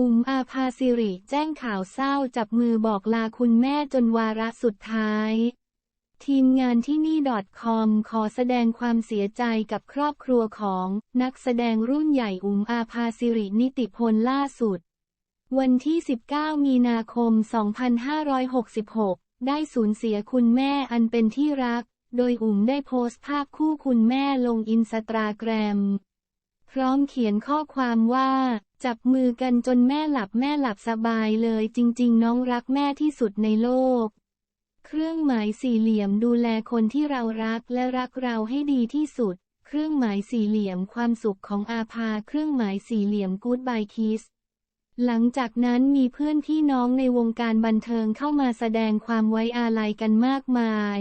อุ๋มอาภาสิริแจ้งข่าวเศร้าจับมือบอกลาคุณแม่จนวาระสุดท้าย ทีมงานที่นี่ .com ขอแสดงความเสียใจกับครอบครัวของ นักแสดงรุ่นใหญ่อุ๋มอาภาสิรินิติพลล่าสุด วันที่ 19 มีนาคม 2566 ได้สูญเสียคุณแม่อันเป็นที่รัก โดยอุ๋มได้โพสต์ภาพคู่คุณแม่ลงอินสตาแกรม พร้อมเขียนข้อความว่า จับมือกันจนแม่หลับแม่หลับสบายเลยจริง ๆ น้องรักแม่ที่สุดในโลก เครื่องหมายสี่เหลี่ยมดูแลคนที่เรารักและรักเราให้ดีที่สุด เครื่องหมายสี่เหลี่ยมความสุขของอาภาเครื่องหมายสี่เหลี่ยมกู๊ดบายคิสหลังจากนั้นมีเพื่อนพี่น้องในวงการบันเทิงเข้ามาแสดงความไว้อาลัยกันมากมาย